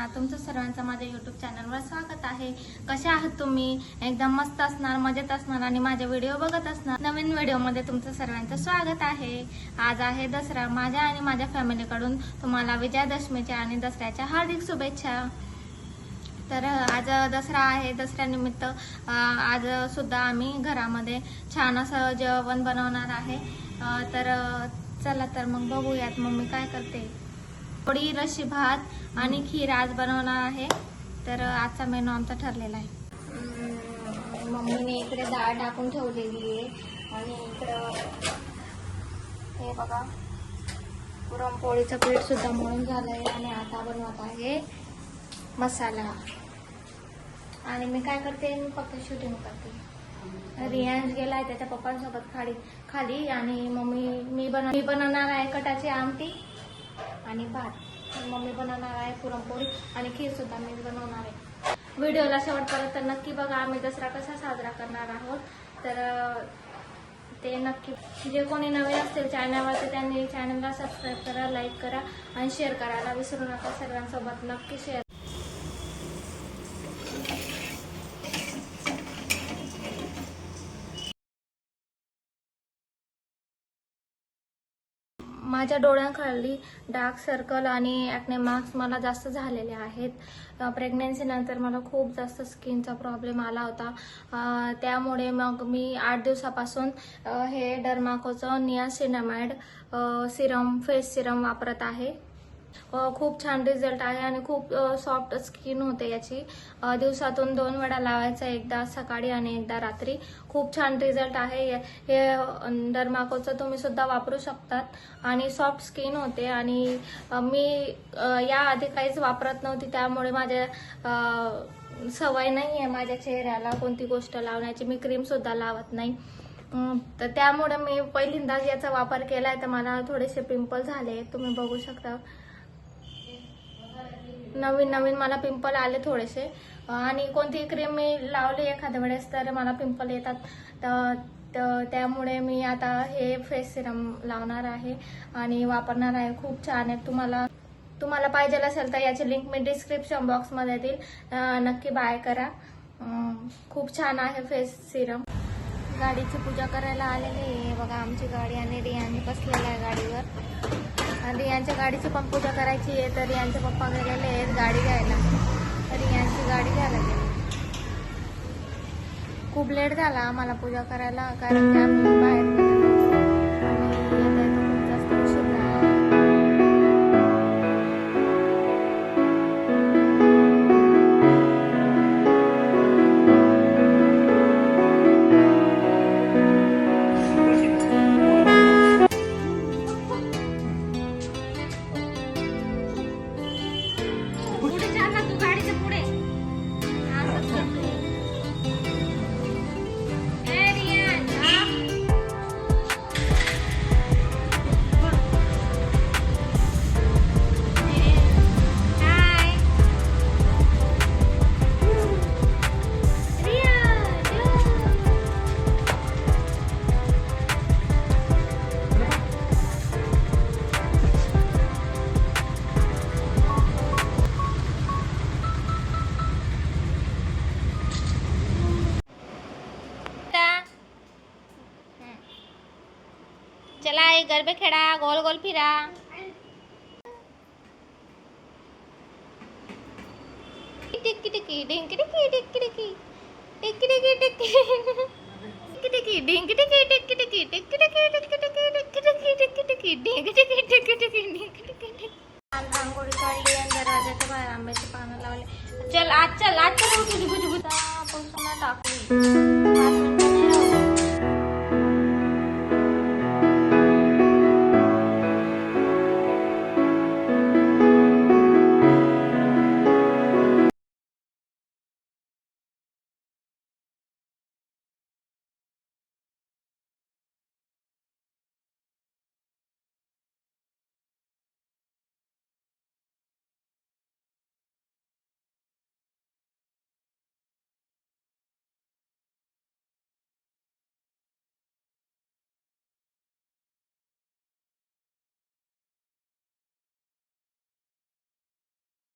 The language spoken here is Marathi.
सर्वांना तुमचं सर्वांचं माझ्या युट्यूब चॅनलवर स्वागत आहे. कसे आहात तुम्ही? एकदम मस्त असणार मजेत असणार आणि माझे व्हिडिओ बघत असणार. नवीन व्हिडिओमध्ये तुमचं सर्वांचं स्वागत आहे. आज आहे दसरा. माझ्या आणि माझ्या फॅमिलीकडून तुम्हाला विजयादशमीच्या आणि दसऱ्याच्या हार्दिक शुभेच्छा. तर आज दसरा आहे. दसऱ्यानिमित्त आज सुद्धा आम्ही घरामध्ये छान असं जेवण बनवणार आहे. तर चला तर मग बघूयात. मम्मी काय करते? थोडी रशी भात आणि खीर आज बनवणार आहे. तर आजचा मेनू आमचा ठरलेला आहे. मम्मीने इकडे डाळ टाकून ठेवलेली आहे. आणि इकडं हे बघा पुरणपोळीचं पीठ सुद्धा मळून झालंय आणि आता बनवत आहे मसाला. आणि मी काय करते मी फक्त शूटिंग करते. रियांश गेलाय त्याच्या पप्पांसोबत खाली खाली आणि मम्मी मी बनव मी बनवणार आहे कटाची आमटी. आणि भात. मम्मी बनवणार आहे पुरणपोळी आणि खीर सुद्धा मी बनवणार आहे. व्हिडिओला शेवटपर्यंत तर नक्की बघा. आम्ही दसरा कसा साजरा करणार आहोत? तर ते नक्की. जे कोणी नवीन असतील चॅनलवर तर त्यांनी चॅनलला सबस्क्राईब करा लाईक करा आणि शेअर करायला विसरू नका. सगळ्यांसोबत नक्की शेअर माझ्या डोळ्यांखाली डार्क सर्कल आणि ॲक्ने मार्क्स मला जास्त झालेले आहेत. प्रेग्नन्सीनंतर मला खूप जास्त स्किनचा प्रॉब्लेम आला होता. त्यामुळे मग मी आठ दिवसापासून हे डर्माकोचं नियासिनामाइड सिरम फेस सिरम वापरत आहे. खूप छान रिझल्ट आहे आणि खूप सॉफ्ट स्किन होते याची. दिवसातून दोन वेळा लावायचा एकदा सकाळी आणि एकदा रात्री. खूप छान रिझल्ट आहे. हे- डरमाकोचं डर्माकोचं तुम्ही सुद्धा वापरू शकतात. आणि सॉफ्ट स्किन होते आणि मी याआधी काहीच वापरत नव्हती. त्यामुळे माझ्या सवय नाही आहे माझ्या चेहऱ्याला कोणती गोष्ट लावण्याची. मी क्रीम सुद्धा लावत नाही. तर त्यामुळे मी पहिल्यांदाच याचा वापर केलाय. तर मला थोडेसे पिंपल झाले. तुम्ही बघू शकता. नवीन नवीन मला पिंपल आले थोडेसे. आणि कोणती क्रीम मी लावली एखाद्या वेळेस तर मला पिंपल येतात. तर तर त्यामुळे मी आता हे फेस सिरम लावणार आहे आणि वापरणार आहे. खूप छान आहे. तुम्हाला तुम्हाला पाहिजे असेल तर याची लिंक मी डिस्क्रिप्शन बॉक्समध्ये देईल. नक्की बाय करा. खूप छान आहे फेस सिरम गाडीची पूजा करायला आलेली आहे. बघा आमची गाडी आणि रियाने बसलेला आहे गाडीवर. आणि यांच्या गाडीची पण पूजा करायची आहे तर यांचे पप्पा गेलेले आहेत गाडी घ्यायला. तर यांची गाडी घ्यायला गेली. खूप लेट झाला आम्हाला पूजा करायला कारण की आम्ही बाहेर चला एक गरबे खेळा गोल गोल फिरा चल आज चल आज चल टाकली